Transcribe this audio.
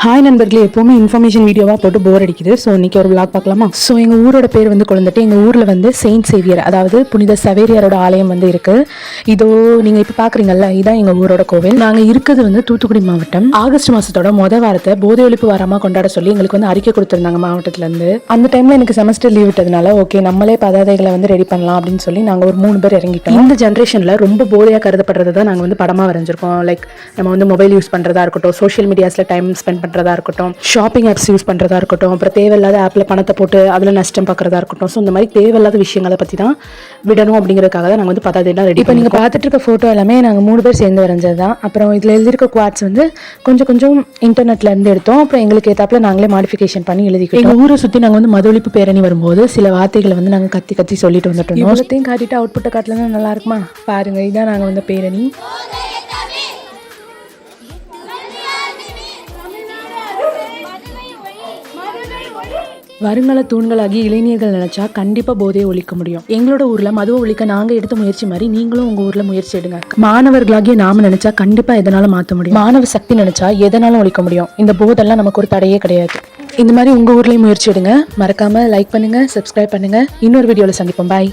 Hi நண்பர்களே எப்போவுமே information வீடியோவாக போட்டு போர் அடிக்குது. ஸோ இன்னைக்கு ஒரு விளாக் பார்க்கலாமா? ஸோ எங்கள் ஊரோட பேர் வந்து குழந்தைட்டு. எங்கள் ஊரில் வந்து செயின்ட் சேவியர் அதாவது புனித சவேரியாரோட ஆலயம் வந்து இருக்குது இதோ நீங்கள் இப்போ பார்க்குறீங்கல்ல இதுதான் எங்கள் ஊரோட கோவில். நாங்கள் இருக்கிறது வந்து தூத்துக்குடி மாவட்டம். ஆகஸ்ட் மாதத்தோட மொதல் வாரத்தை போதை ஒழிப்பு வாரமாக கொண்டாட சொல்லி எங்களுக்கு வந்து அறிக்கை கொடுத்துருந்தாங்க மாவட்டத்துலேருந்து. அந்த டைமில் எனக்கு செமஸ்டர் லீவ் விட்டதுனால ஓகே நம்மளே பதாதைகளை வந்து ரெடி பண்ணலாம் அப்படின்னு சொல்லி நாங்கள் ஒரு மூணு பேர் இறங்கிட்டோம். இந்த ஜென்ரேஷனில் ரொம்ப போதையாக கருதப்படுறது தான் நாங்கள் வந்து படமாக வரைஞ்சிருக்கோம். லைக் நம்ம வந்து மொபைல் யூஸ் பண்ணுறதா இருக்கட்டும் சோஷியல் மீடியாஸில் டைம் ஸ்பெண்ட் பண்ணுறதா இருக்கட்டும் ஷாப்பிங் ஆப்ஸ் யூஸ் பண்ணுறதா இருக்கட்டும் அப்புறம் தேவையில்லாத ஆப்பில் பணத்தை போட்டு அதில் நஷ்டம் பார்க்குறதா இருக்கட்டும். ஸோ இந்த மாதிரி தேவையில்லாத விஷயங்களை பற்றி தான் விடணும் அப்படிங்கிறதுக்காக தான் நாங்கள் வந்து பதாதையெல்லாம் ரெடி இப்போ நீங்கள் பார்த்துட்டு இருக்க ஃபோட்டோ எல்லாமே நாங்கள் மூணு பேர் சேர்ந்து வரைஞ்சது தான். அப்புறம் இதில் எழுதியிருக்க குவாட்ஸ் வந்து கொஞ்சம் கொஞ்சம் இன்டர்நெட்ல இருந்து எடுத்தோம். அப்புறம் எங்களுக்கு ஏத்தாப்புல நாங்களே மாடிஃபிகேஷன் பண்ணி எழுதிக்கிட்டோம் எங்கள் ஊரை சுற்றி நாங்கள் வந்து மதுளிப்பு பேரணி வரும்போது சில வார்த்தைகளை வந்து நாங்கள் கத்தி கத்தி சொல்லிட்டு வந்துட்டோம். இவ்வளோத்தையும் காட்டிட்டு அவுட்புட்டை காட்டலன்னா நல்லா இருக்குமா? பாருங்க இதான் நாங்கள் வந்த பேரணி. வருங்கால தூண்களாகி இளைஞர்கள் நினைச்சா கண்டிப்பா போதையை ஒழிக்க முடியும். எங்களோட ஊர்ல மதுவை ஒழிக்க நாங்க எடுத்த முயற்சி மாதிரி நீங்களும் உங்க ஊர்ல முயற்சி எடுங்க. மாணவர்களாகிய நாம நினைச்சா கண்டிப்பா எதனால மாத்த முடியும்? மாணவ சக்தி நினைச்சா எதனாலும் ஒழிக்க முடியும். இந்த போதெல்லாம் நமக்கு ஒரு தடையே கிடையாது. இந்த மாதிரி உங்க ஊர்லயும் முயற்சி எடுங்க. மறக்காம லைக் பண்ணுங்க சப்ஸ்கிரைப் பண்ணுங்க. இன்னொரு வீடியோல சந்திப்போம். பாய்